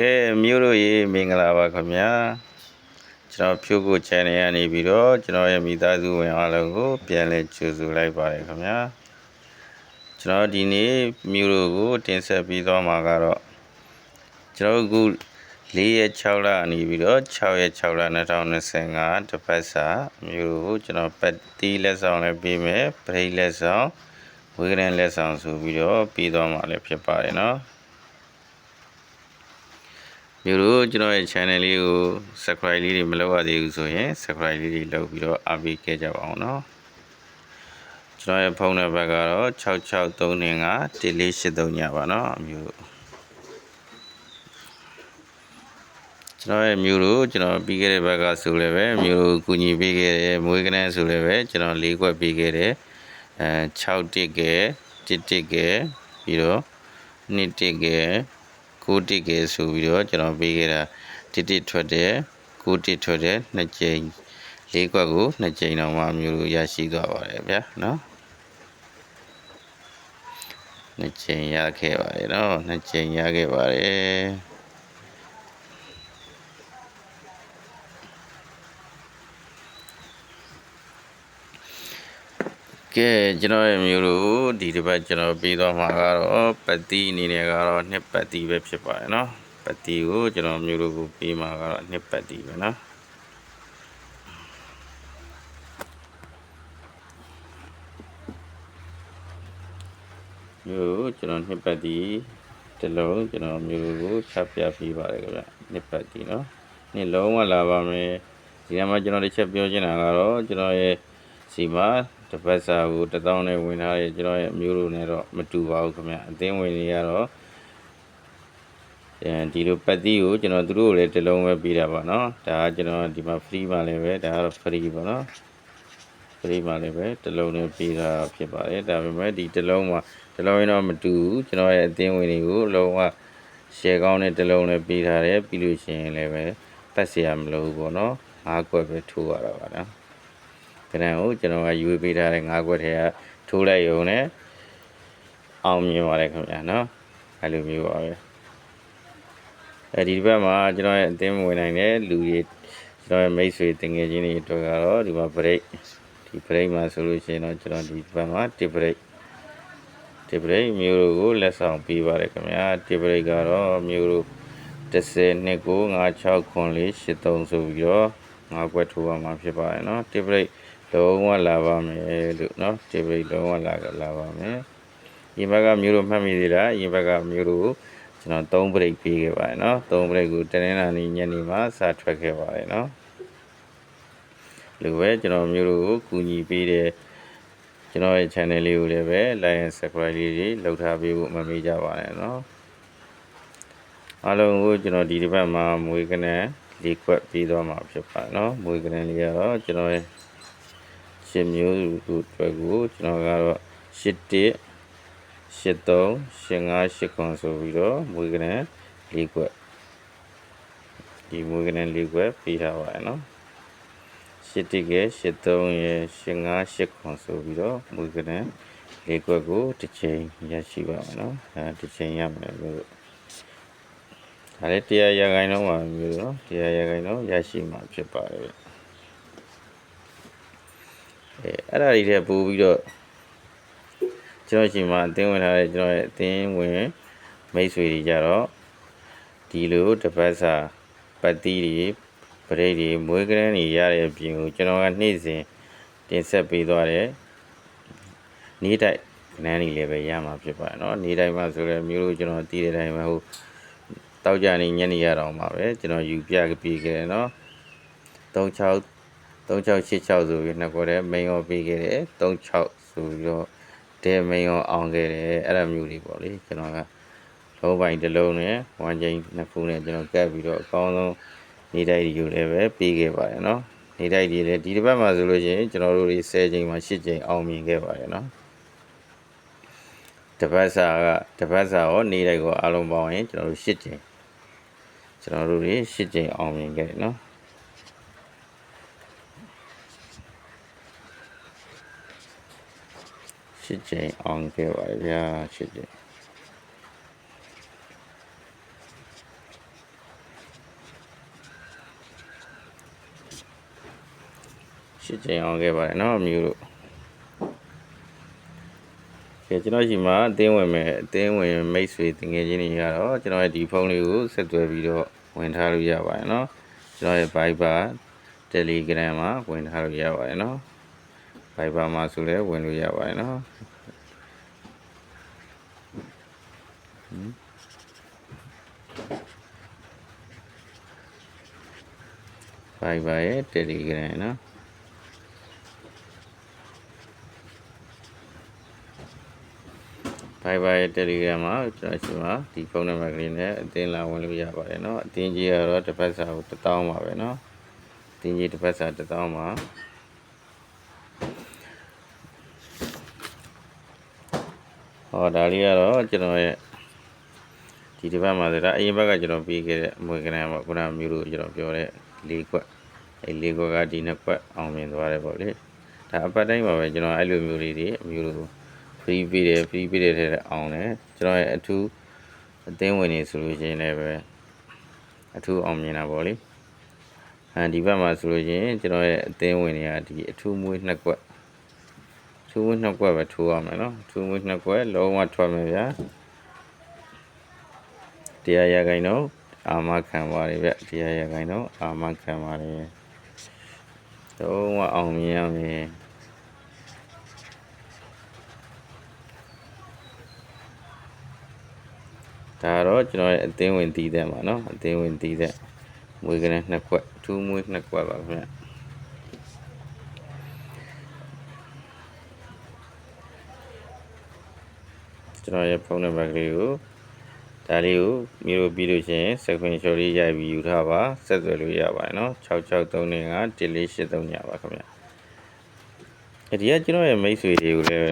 ကဲမြို့တို့ရေမင်္ဂလာပါခင်ဗျာကျွန်တော်ဖြိုးကို channel ကနေပြီးတော့ကျွန်တော်ရဲ့မိသားစုဝင်အားလုံးကိုပြန်လည်ကြိုဆိုလိုက်ပါတယ်ခင်ဗျာကျွန်တော်ဒီနေ့မြို့တို့ကို တင်ဆက်ပြီးသွားမှာကတော့ကျွန်တော်အခု4ရက်6လနေပြီးတော့6ရက်6လ2025တစ်ပတ်စာမြို့တို့ကိုကျွန်တော်ပတ်တီးလက်ဆောင်လည်းပေးမယ်ပရိတ်လက်ဆောင်ဝေကရန်လက်ဆောင်ဆိုပြီးတော့ပြီးသွားမှာလည်းဖြစ်ပါတယ်နော် မျိုးတို့ကျွန်တော်ရဲ့ channel လေးကို subscribe လေးတွေမလုပ်ရသေးဘူးဆိုရင် subscribe လေးတွေလုပ်ပြီးတော့အားပေးခဲ့ကြပါအောင်နော်ကျွန်တော်ရဲ့ဖုန်းနံပါတ်ကတော့663951483ညပါနော်အမျိုးကျွန်တော်ရဲ့မျိုးတို့ကျွန်တော်ပြီးခဲ့တဲ့ဘက်ကဆိုလည်းပဲမျိုးတို့ကူညီပေးခဲ့တယ်မွေးကနန်းဆိုလည်းပဲကျွန်တော်၄ခွက်ပေးခဲ့တယ်အဲ6တစ်ကဲ1တစ်ကဲပြီးတော့2တစ်ကဲ ကိုတစ်ကဲဆိုပြီးတော့ကျွန်တော်ပေးခဲ့တာတစ်တစ်ထွက်တယ်ကိုတစ်ထွက်တယ်နှစ်ကြိမ်လေးကွက်ကိုနှစ်ကြိမ်တော့မှမျိုးလိုရရှိသွားပါတယ်ဗျာနော်နှစ်ကြိမ်ရခဲ့ပါတယ်နော်နှစ်ကြိမ်ရခဲ့ပါတယ် ကဲကျွန်တော်ရဲ့မျိုးလို့ဒီတစ်ပတ်ကျွန်တော်ပြီးသွားမှာကတော့ပတ်တီအနေနဲ့ကတော့နှစ်ပတ်တီပဲဖြစ်ပါတယ်เนาะပတ်တီကိုကျွန်တော်မျိုးလို့ကိုပြီးမှာကတော့နှစ်ပတ်တီပဲเนาะမျိုးကျွန်တော်နှစ်ပတ်တီတစ်လုံးကျွန်တော်မျိုးလို့ကိုချပြပြီးပါတယ်ခင်ဗျနှစ်ပတ်တီเนาะနှစ်လုံးဝလာပါမယ်ဒီကမှာကျွန်တော်တစ်ချက်ပြောချင်တာကတော့ကျွန်တော်ရဲ့စီမှာ တစ်ပတ်စာကိုတစ်သောင်းနဲ့ဝင်ထားရဲ့ကျွန်တော်ရဲ့အမျိုးလိုနဲ့တော့မတူပါဘူးခင်ဗျအသင်းဝင်တွေကတော့အဲဒီလိုပတ်တီးကိုကျွန်တော်သူတို့ကိုလည်းတစ်လုံးပဲပေးတာပါเนาะဒါကကျွန်တော်ဒီမှာ free မှာလည်းပဲဒါကတော့ free ပါเนาะ free မှာလည်းပဲတစ်လုံးနဲ့ပေးတာဖြစ်ပါတယ်ဒါပေမဲ့ဒီတစ်လုံးမှာတစ်လုံးရင်တော့မတူဘူးကျွန်တော်ရဲ့အသင်းဝင်တွေကိုလုံးဝ share ကောင်းတဲ့တစ်လုံးနဲ့ပေးထားတယ်ပြီးလို့ရှိရင်လည်းပဲပတ်เสียမလို့ဘူးပေါ့เนาะငါးကွက်ပဲထိုးရတာပါเนาะ ကရန်ကိုကျွန်တော်ကယူပေးထားတဲ့ငါးခွက်ထဲကထိုးလိုက်ရုံနဲ့အောင်မြင်ပါတယ်ခင်ဗျာနော်အဲလိုမျိုးပါပဲအဲဒီဘက်မှာကျွန်တော်ရဲ့အသင်းဝင်နိုင်တဲ့လူတွေကျွန်တော်ရဲ့မိတ်ဆွေတင်ငယ်ချင်းတွေအတွက်ကတော့ဒီမှာ break ဒီ break မှာဆိုလို့ရှိရင်တော့ကျွန်တော်ဒီဘက်မှာ tip break tip break မျိုးတို့ကိုလက်ဆောင်ပေးပါတယ်ခင်ဗျာ tip break ကတော့မျိုးတို့10နှစ်ကို96ခွန်လေး83ဆိုပြီးတော့ငါးခွက်ထိုးရမှာဖြစ်ပါတယ်เนาะ tip break လုံးဝလာပါမယ်လို့နော်ဒီဘိတ်လုံးဝလာလာပါမယ်ဒီဘက်ကမျိုးလို့မှတ်မိသေးတာဒီဘက်ကမျိုးလို့ကျွန်တော်3 break ပေးခဲ့ပါတယ်နော်3 break ကိုတနင်္လာနေ့ညနေမှာစထွက်ခဲ့ပါတယ်နော်လူပဲကျွန်တော်မျိုးလို့ကူညီပေးတယ်ကျွန်တော်ရဲ့ channel လေးကိုလည်းပဲ like and subscribe လေးတွေလုပ်ထားပေးဖို့မမေ့ကြပါနဲ့နော်အားလုံးကိုကျွန်တော်ဒီတစ်ပတ်မှာမွေးကနေလေးခွက်ပြီးသွားမှာဖြစ်ပါနော်မွေးကနေလေးကတော့ကျွန်တော်ရဲ့ ရှင်မျိုးစုအတွက်ကိုကျွန်တော်ကတော့81 83 85 8ခွန်ဆိုပြီးတော့မွေးကနန်၄ခွက်ဒီမွေးကနန်၄ခွက်ပေးထားပါတယ်နော်81က83ရယ်85 8ခွန်ဆိုပြီးတော့မွေးကနန်၄ခွက်ကိုတစ်ချိန်ရရှိပါမယ်နော်အဲတစ်ချိန်ရမယ်လို့ဒါလည်းတရားရခိုင်တော့မှာမျိုးနော်တရားရခိုင်တော့ရရှိမှာဖြစ်ပါတယ် အဲအဲ့ဒါတွေထဲပို့ပြီးတော့ကျွန်တော်ရှင်မှာအသင်းဝင်ထားတဲ့ကျွန်တော်ရဲ့အသင်းဝင်မိတ်ဆွေတွေကြတော့ဒီလိုတပတ်စာပတ်တီးတွေပရိတ်တွေမွေးကရန်းတွေရတဲ့အပြင်ကိုကျွန်တော်ကနေ့စဉ်တင်ဆက်ပေးသွားတယ်နေ့တိုက်နန်းနေလည်းပဲရမှာဖြစ်ပါတယ်เนาะနေ့တိုင်းမှာဆိုလည်းမျိုးလို့ကျွန်တော်တည်တဲ့တိုင်းမှာဟိုတောက်ကြနေညနေရတော့မှာပဲကျွန်တော်ယူပြပြီးခဲ့တယ်เนาะ36 3686ဆိုပြီးနှစ်ခေါ်တဲ့မိန်ရောပေးခဲ့တယ်36ဆိုပြီးတော့တဲမိန်ရောအောင်ခဲ့တယ်အဲ့လိုမျိုးတွေပေါ့လေကျွန်တော်ကလုံးပိုင်တစ်လုံးနဲ့ဝမ်ချင်းနှစ်ခုနဲ့ကျွန်တော်ကပ်ပြီးတော့အကောင်းဆုံးနေတိုက်တွေယူလည်းပဲပေးခဲ့ပါတယ်နော်နေတိုက်တွေလည်းဒီတစ်ပတ်မှာဆိုလို့ရှိရင်ကျွန်တော်တို့တွေ10ချိန်မှာ10ချိန်အောင်မြင်ခဲ့ပါတယ်နော်တပတ်စာကတပတ်စာရောနေတိုက်ကိုအလုံးပေါင်းရင်ကျွန်တော်တို့10ချိန်ကျွန်တော်တို့တွေ10ချိန်အောင်မြင်ခဲ့တယ်နော် ရှစ်ချိန်အောင်ခဲ့ပါဗျာရှစ်ချိန်ရှစ်ချိန်အောင်ခဲ့ပါတယ်နော်မျိုးတို့ကဲကျွန်တော်ရှိမှာအတင်းဝင်မယ်အတင်းဝင်မိတ်ဆွေတငယ်ချင်းတွေကတော့ကျွန်တော်ရဲ့ဒီဖုန်းလေးကိုဆက်သွယ်ပြီးတော့ဝင်ထားလို့ရပါတယ်နော်ကျွန်တော်ရဲ့ Viber Telegram မှာဝင်ထားလို့ရပါတယ်နော် Viber မှာဆိုလဲဝင်လို့ရပါတယ်နော်ဟင်ဘိုင်ဘာရဲ့ Telegram နော်ဘိုင်ဘာရဲ့ Telegram မှာကျွန်တော်ရှင်မှာဒီဖုန်းနံပါတ်ကလေးနဲ့အတင်းလာဝင်လို့ရပါတယ်နော်အတင်းကြီးကတော့တစ်ပတ်စာကို1000ပါပဲနော်အတင်းကြီးတစ်ပတ်စာ1000ပါ ဟောဒါလေးကတော့ကျွန်တော်ရဲ့ဒီတစ်ပတ်မှာဆိုတော့အရင်ဘက်ကကျွန်တော်ပြီးခဲ့တဲ့အမွေကနံမှာခုနကမျိုးလို့ကျွန်တော်ပြောတဲ့၄ခွက်အဲ၄ခွက်ကဒီနှစ်ခွက်အောင်မြင်သွားတယ်ပေါ့လေဒါအပတ်တိုင်းပါပဲကျွန်တော်အဲ့လိုမျိုးလေးတွေအမျိုးလို့ free ပေးတယ် free ပေးတယ်တဲ့အောင်တယ်ကျွန်တော်ရဲ့အထူးအသင်းဝင်နေဆိုလို့ရှိရင်လည်းပဲအထူးအောင်မြင်တာပေါ့လေအဲဒီဘက်မှာဆိုလို့ရှိရင်ကျွန်တော်ရဲ့အသင်းဝင်တွေကဒီအထူးမွေးနှစ်ကွက် အထူးမွေးနှစ်ကွက်ပဲထိုးအောင်မယ်နော်အထူးမွေးနှစ်ကွက်လုံးဝထွက်မယ်ဗျာတရားရခိုင်တော့အာမခံပါတယ်ဗျတရားရခိုင်တော့အာမခံပါတယ်လုံးဝအောင်မြင်ရမယ် ဒါကတော့ကျွန်တော်ရဲ့အသင်းဝင်တီးတဲ့မှာเนาะအသင်းဝင်တီးတဲ့မွေးကလေးနှစ်ခွက်ထူးမွေးနှစ်ခွက်ပါခင်ဗျ ကျွန်တော်ရဲ့ဖုန်းနံပါတ်ကလေးကိုဒါလေးကိုမျိုးပြီးလို့ရှိရင် screenshot လေးရိုက်ပြီးယူထားပါဆက်သွယ်လို့ရပါတယ်နော်6639 1483ညပါခင်ဗျာအဒီကကျွန်တော်ရဲ့မိတ်ဆွေတွေကိုလည်း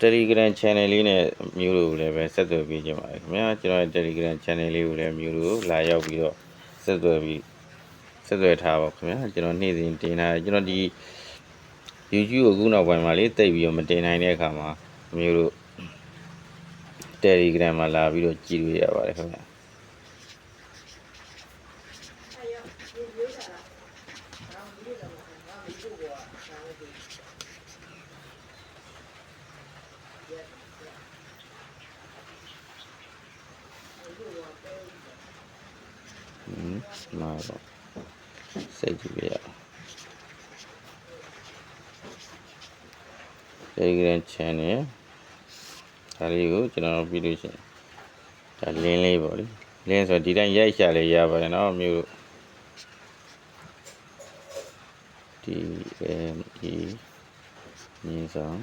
ကျွန်တော် Telegram channel လေးနဲ့မျိုးလို့လည်းပဲဆက်သွယ်ပေးကြပါတယ်ခင်ဗျာကျွန်တော်ရဲ့ Telegram channel လေးကိုလည်းမျိုးလို့လာရောက်ပြီးတော့ဆက်သွယ်ပြီးဆက်သွယ်ထားပါခင်ဗျာကျွန်တော်နေ့စဉ်တင်ထားကျွန်တော်ဒီ YouTube ကိုအခုနောက်ပိုင်းမှာလေးတိတ်ပြီးတော့မတင်နိုင်တဲ့အခါမှာ မျိုးတို့ Telegram မှာလာပြီးတော့ကြည့်လို့ရပါတယ်ခင်ဗျာဟင်းမှာတော့စိတ်ကြည့်ပြရအောင် Telegram channel ဒါလေးကိုကျွန်တော်ပြီးလို့ရှိရင်ဒါလင်းလေးပေါ့လေလင်းဆိုတော့ဒီတိုင်းရိုက်ရှာလေးရပါတယ်เนาะမျိုး D M E မြင်းဆောင်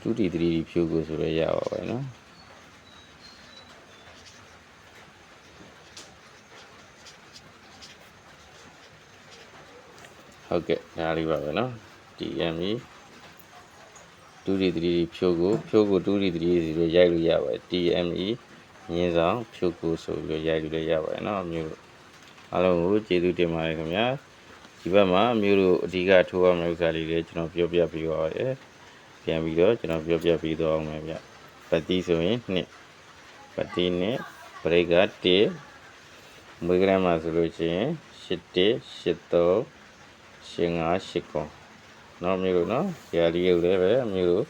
2 D 3 D ဖြူကိုဆိုရရပါပဲเนาะဟုတ်ကဲ့ဒါလေးပါပဲเนาะ DME 2 D 3 D ဖြိုးကိုဖြိုးကို2 D 3 D ဆိုပြီးရိုက်လို့ရပါတယ် DME မြင်းဆောင်ဖြိုးကိုဆိုပြီးရိုက်လို့လည်းရပါတယ်เนาะမျိုးတို့အားလုံးကိုကျေးဇူးတင်ပါတယ်ခင်ဗျာဒီဘက်မှာမျိုးတို့အဓိကထိုးရမယ့်ဥစ္စာလေးတွေကျွန်တော်ပြောပြပေးပါရယ်ပြန်ပြီးတော့ကျွန်တော်ပြောပြပေးတော့အောင်မယ်ဗျပတ်တီးဆိုရင်2ပတ်တီးနဲ့ဘရိတ်က1မွေးကရမ်းမှာဆိုလို့ရှိရင်8 8 3 8 5 8ကု န်နော်မျိုးတို့နော်ဒီဟာလေးကိုလည်းပဲမျိုးတို့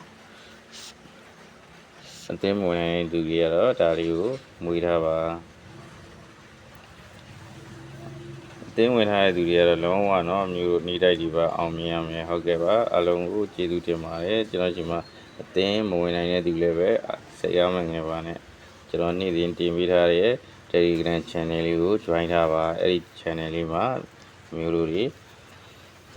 အသိမဝင်နိုင်သူကြီးကတော့ဒါလေးကိုမွေးထားပါအသိဝင်ထားတဲ့သူတွေကတော့လုံးဝနော်မျိုးတို့နေတိုက်ဒီပါအောင်မြင်ရမယ်ဟုတ်ကဲ့ပါအလုံးကိုကျေးဇူးတင်ပါတယ်ကျွန်တော်ဒီမှာအသိမဝင်နိုင်တဲ့သူလည်းပဲဆက်ရမယ်ငယ်ပါနဲ့ကျွန်တော်နေ့စဉ်တင်ပေးထားတဲ့ Telegram channel လေးကို join ထားပါအဲ့ဒီ channel လေးမှာမျိုးတို့တွေ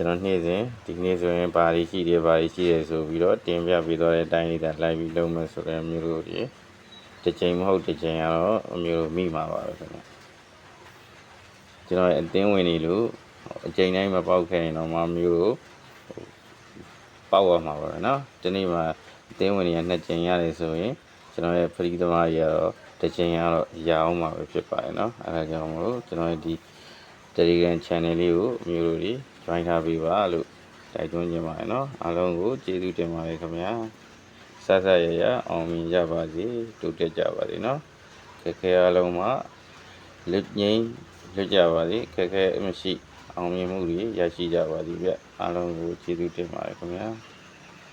ကျွန်တော်နေ့စဉ်ဒီနေ့ဆိုရင်ဘာတွေရှိတယ်ဘာတွေရှိတယ်ဆိုပြီးတော့တင်ပြပေးတော့တဲ့အတိုင်းလေးဒါလိုက်ပြီးလုပ်မယ်ဆိုတဲ့မျိုးတို့ဒီတစ်ချိန်မဟုတ်တစ်ချိန်ကတော့အမျိုးတို့မိမှာပါပဲခင်ဗျကျွန်တော်ရဲ့အတင်းဝင်နေလို့အချိန်တိုင်းမပေါက်ခဲ့ရင်တော့မမျိုးတို့ပေါက်ရမှာပါပဲเนาะဒီနေ့မှာအတင်းဝင်နေရနှစ်ချိန်ရတယ်ဆိုရင်ကျွန်တော်ရဲ့ဖရီသမားကြီးကတော့တစ်ချိန်ကတော့ရအောင်မှာပဲဖြစ်ပါတယ်เนาะအဲဒါကြောင့်မလို့ကျွန်တော်ရဲ့ဒီ Telegram channel လေးကိုအမျိုးတို့ဒီ join ထားပေးပါလို့တိုက်တွန်းခြင်းပါတယ်เนาะအားလုံးကိုကျေးဇူးတင်ပါတယ်ခင်ဗျာဆက်ဆက်ရရအောင်မြင်ကြပါစေတိုးတက်ကြပါစေเนาะခက်ခဲအားလုံးမှာလက်ငိမ့် လွတ်ကြပါစေခက်ခဲမရှိအောင်မြင်မှုတွေရရှိကြပါသည်ဗျအားလုံးကိုကျေးဇူးတင်ပါတယ်ခင်ဗျာ